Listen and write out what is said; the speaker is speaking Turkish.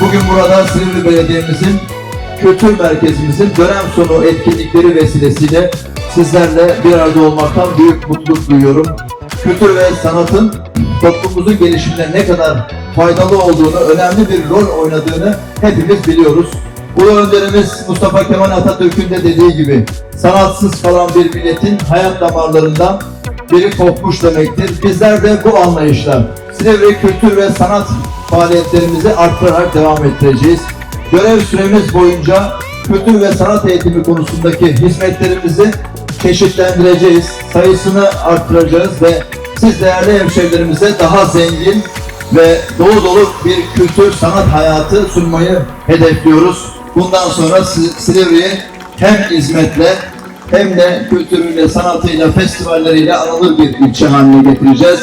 Bugün burada Silivri Belediye'mizin kültür merkezimizin dönem sonu etkinlikleri vesilesiyle sizlerle bir arada olmaktan büyük mutluluk duyuyorum. Kültür ve sanatın toplumumuzun gelişimine ne kadar faydalı olduğunu, önemli bir rol oynadığını hepimiz biliyoruz. Ulu önderimiz Mustafa Kemal Atatürk'ün de dediği gibi sanatsız kalan bir milletin hayat damarlarından biri kopmuş demektir. Bizler de bu anlayışla Silivri kültür ve sanat faaliyetlerimizi arttırarak devam ettireceğiz. Görev süremiz boyunca kültür ve sanat eğitimi konusundaki hizmetlerimizi çeşitlendireceğiz, sayısını arttıracağız ve siz değerli hemşehrilerimize daha zengin ve dolu dolu bir kültür sanat hayatı sunmayı hedefliyoruz. Bundan sonra Si- Silivri'yi hem hizmetle hem de kültürüyle, sanatıyla, festivalleriyle anılır bir ilçe haline getireceğiz.